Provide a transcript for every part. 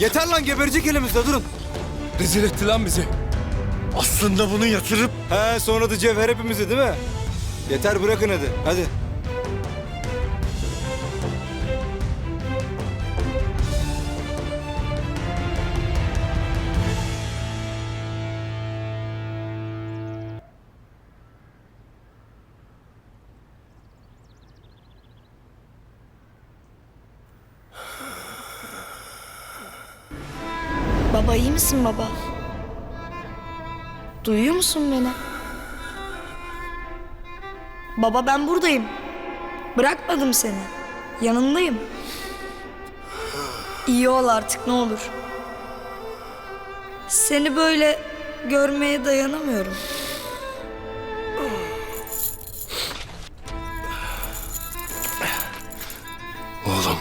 Yeter lan geberecek elimizde durun. Rezil etti lan bizi. Aslında bunu yatırıp He sonra da cevher hepimizi değil mi? Yeter bırakın hadi. Hadi. Baba iyi misin baba? Duyuyor musun beni? Baba ben buradayım. Bırakmadım seni. Yanındayım. İyi ol artık ne olur. Seni böyle görmeye dayanamıyorum. Oğlum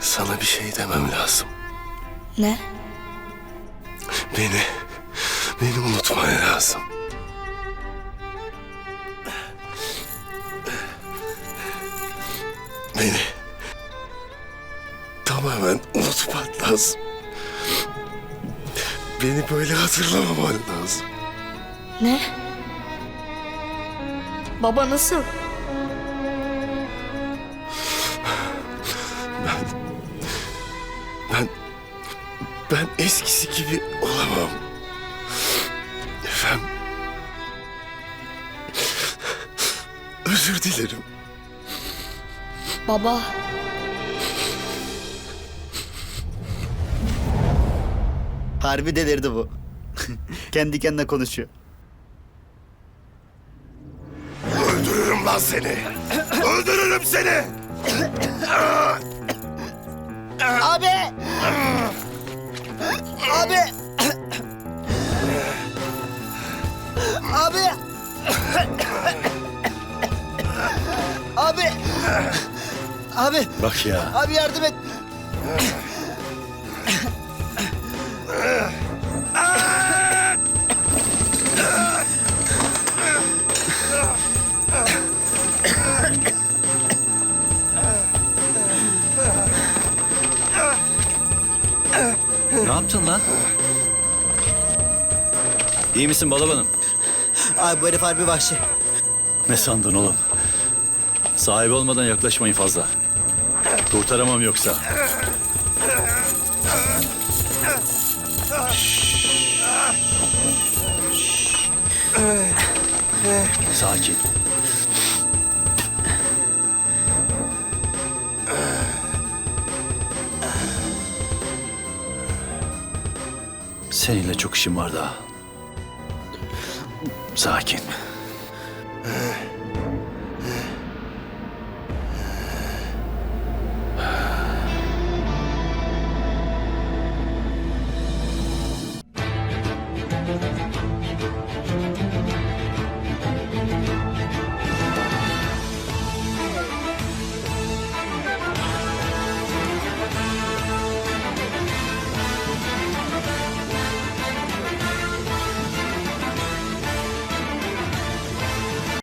sana bir şey demem lazım. Ne? Beni, beni unutman lazım. Beni tamamen unutman lazım. Beni böyle hatırlamaman lazım. Ne? Baba nasıl? Ben eskisi gibi olamam. Efendim, özür dilerim. Baba. Harbi delirdi bu. Kendi kendine konuşuyor. Öldürürüm lan seni. Öldürürüm seni. Abi! Abi! Abi! Abi! Abi! Bak ya. Abi yardım et! Yaptın lan? İyi misin Balabanım? Abi bu herif harbi vahşi. Ne sandın oğlum? Sahibi olmadan yaklaşmayın fazla. Kurtaramam yoksa. Sakin. Seninle çok işim var daha. Sakin.